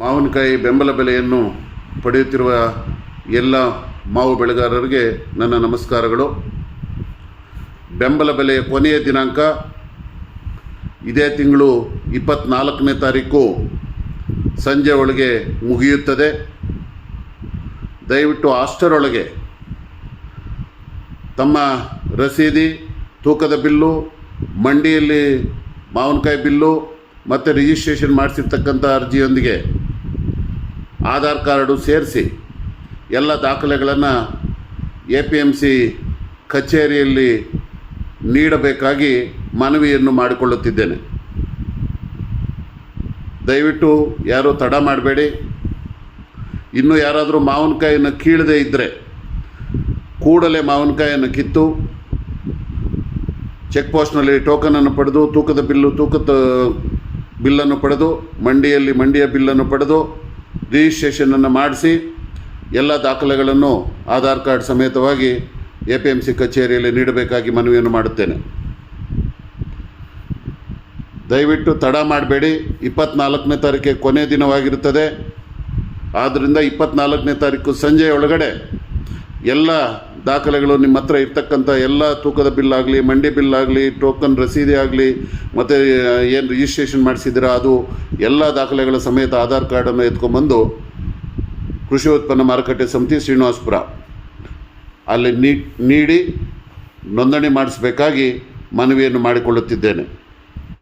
ಮಾವಿನಕಾಯಿ ಬೆಂಬಲ ಬೆಲೆಯನ್ನು ಪಡೆಯುತ್ತಿರುವ ಎಲ್ಲ ಮಾವು ಬೆಳೆಗಾರರಿಗೆ ನನ್ನ ನಮಸ್ಕಾರಗಳು. ಬೆಂಬಲ ಬೆಲೆಯ ಕೊನೆಯ ದಿನಾಂಕ ಇದೇ ತಿಂಗಳು ಇಪ್ಪತ್ತ್ನಾಲ್ಕನೇ ತಾರೀಕು ಸಂಜೆ ಒಳಗೆ ಮುಗಿಯುತ್ತದೆ. ದಯವಿಟ್ಟು ಆಸ್ಟರೊಳಗೆ ತಮ್ಮ ರಸೀದಿ, ತೂಕದ ಬಿಲ್ಲು, ಮಂಡಿಯಲ್ಲಿ ಮಾವಿನಕಾಯಿ ಬಿಲ್ಲು ಮತ್ತು ರಿಜಿಸ್ಟ್ರೇಷನ್ ಮಾಡಿಸಿರ್ತಕ್ಕಂಥ ಅರ್ಜಿಯೊಂದಿಗೆ ಆಧಾರ್ ಕಾರ್ಡು ಸೇರಿಸಿ ಎಲ್ಲ ದಾಖಲೆಗಳನ್ನು ಎ ಪಿ ಎಂ ಸಿ ಕಚೇರಿಯಲ್ಲಿ ನೀಡಬೇಕಾಗಿ ಮನವಿಯನ್ನು ಮಾಡಿಕೊಳ್ಳುತ್ತಿದ್ದೇನೆ. ದಯವಿಟ್ಟು ಯಾರೂ ತಡ ಮಾಡಬೇಡಿ. ಇನ್ನೂ ಯಾರಾದರೂ ಮಾವಿನಕಾಯಿಯನ್ನು ಕೀಳದೇ ಇದ್ದರೆ ಕೂಡಲೇ ಮಾವಿನಕಾಯಿಯನ್ನು ಕಿತ್ತು ಚೆಕ್ ಪೋಸ್ಟ್ನಲ್ಲಿ ಟೋಕನನ್ನು ಪಡೆದು ತೂಕದ ಬಿಲ್ಲು, ತೂಕದ ಬಿಲ್ಲನ್ನು ಪಡೆದು, ಮಂಡಿಯಲ್ಲಿ ಮಂಡಿಯ ಬಿಲ್ಲನ್ನು ಪಡೆದು ರಿಜಿಸ್ಟ್ರೇಷನನ್ನು ಮಾಡಿಸಿ ಎಲ್ಲ ದಾಖಲೆಗಳನ್ನು ಆಧಾರ್ ಕಾರ್ಡ್ ಸಮೇತವಾಗಿ ಎ ಪಿ ಎಂ ಸಿ ಕಚೇರಿಯಲ್ಲಿ ನೀಡಬೇಕಾಗಿ ಮನವಿಯನ್ನು ಮಾಡುತ್ತೇನೆ. ದಯವಿಟ್ಟು ತಡ ಮಾಡಬೇಡಿ. ಇಪ್ಪತ್ನಾಲ್ಕನೇ ತಾರೀಕಿಗೆ ಕೊನೆ ದಿನವಾಗಿರುತ್ತದೆ. ಆದ್ದರಿಂದ ಇಪ್ಪತ್ನಾಲ್ಕನೇ ತಾರೀಕು ಸಂಜೆ ಒಳಗಡೆ ಎಲ್ಲ ದಾಖಲೆಗಳು ನಿಮ್ಮ ಹತ್ರ ಇರ್ತಕ್ಕಂಥ ಎಲ್ಲ ತೂಕದ ಬಿಲ್ ಆಗಲಿ, ಮಂಡಿ ಬಿಲ್ ಆಗಲಿ ಟೋಕನ್ ರಸೀದಿ ಆಗಲಿ, ಮತ್ತು ಏನು ರಿಜಿಸ್ಟ್ರೇಷನ್ ಮಾಡಿಸಿದ್ದೀರಾ, ಅದು ಎಲ್ಲ ದಾಖಲೆಗಳ ಸಮೇತ ಆಧಾರ್ ಕಾರ್ಡನ್ನು ಎತ್ಕೊಂಡ್ಬಂದು ಕೃಷಿ ಉತ್ಪನ್ನ ಮಾರುಕಟ್ಟೆ ಸಮಿತಿ ಶ್ರೀನಿವಾಸಪುರ ಅಲ್ಲಿ ನೀಡಿ, ನೋಂದಣಿ ಮಾಡಿಸಬೇಕಾಗಿ ಮನವಿಯನ್ನು ಮಾಡಿಕೊಳ್ಳುತ್ತಿದ್ದೇನೆ.